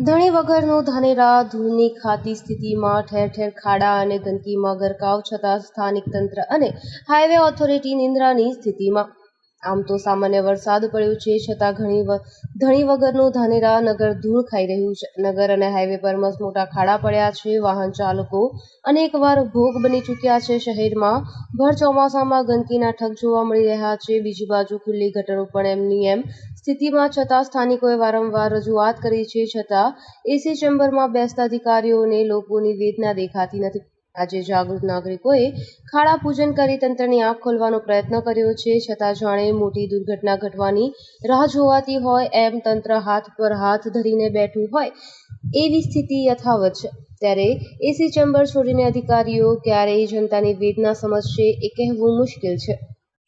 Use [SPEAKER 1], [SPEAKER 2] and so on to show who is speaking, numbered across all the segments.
[SPEAKER 1] ધણી વગરનું ધાનેરા, ધૂળની ખાતી સ્થિતિમાં ઠેર ઠેર ખાડા અને ગંદકીમાં ગરકાવ છતાં સ્થાનિક તંત્ર અને હાઈવે ઓથોરિટી નિંદ્રાની સ્થિતિમાં આમ તો સામાન્ય વરસાદ પડ્યો છે, છતાં ઘણી ધણી વગરનું ધાનેરા નગર ધૂળ ખાઈ રહ્યું છે. નગર અને હાઈવે પર મસ્ત મોટા ખાડા પડ્યા છે, વાહન ચાલકો અનેકવાર ભોગ બની ચૂક્યા છે શહેરમાં. ભર ચોમાસામાં ગંદકીના ઠગ જોવા મળી રહ્યા છે, બીજી બાજુ ખુલ્લી ગટરો પણ એમની એમ સ્થિતિમાં છતાં સ્થાનિકોએ વારંવાર રજૂઆત કરી છે, છતાં એસી ચેમ્બરમાં બેસતા અધિકારીઓને લોકોની વેદના દેખાતી નથી. આજે જાગૃત નાગરિકોએ ખાડા પૂજન કરી તંત્રની આંખ ખોલવાનો પ્રયત્ન કર્યો છે. છતાં જાણે મોટી દુર્ઘટના ઘટવાની રાહ જોવાતી હોય એમ તંત્ર હાથ પર હાથ ધરીને બેઠું હોય એવી સ્થિતિ યથાવત છે. ત્યારે એસી ચેમ્બર છોડીને અધિકારીઓ ક્યારેય જનતાની વેદના સમજશે એ કહેવું મુશ્કેલ છે.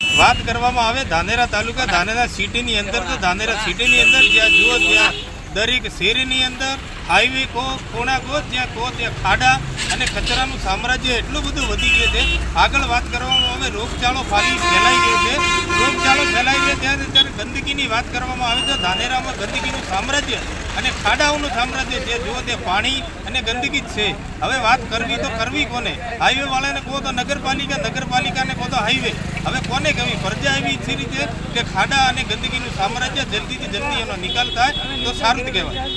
[SPEAKER 2] વાત કરવામાં આવે ધાનેરા તાલુકા ધાનેરા સિટીની અંદર, તો ધાનેરા સિટીની અંદર જ્યાં જુઓ ત્યાં દરેક શેરીની અંદર હાઈવે કો ખૂણા કહો જ્યાં કહો ત્યાં ખાડા અને કચરાનું સામ્રાજ્ય એટલું બધું વધી ગયું છે. આગળ વાત કરવામાં આવે, રોગચાળો ફાલી ફેલાઈ ગયો છે. રોગચાળો ફેલાઈ ગયો ત્યારે ત્યારે ગંદકીની વાત કરવામાં આવે તો ધાનેરામાં ગંદકીનું સામ્રાજ્ય અને ખાડાઓનું સામ્રાજ્ય જે જુઓ તે પાણી અને ગંદકી જ છે. હવે વાત કરવી તો કરવી કોને? હાઈવે વાળાને કહો તો નગરપાલિકા, નગરપાલિકાને કહો તો હાઈવે. હવે કોને કહેવી? ફરજા એવી છે રીતે કે ખાડા અને ગંદકીનું સામ્રાજ્ય જલ્દીથી જલ્દી એનો નિકાલ થાય તો સારું જ કહેવાય.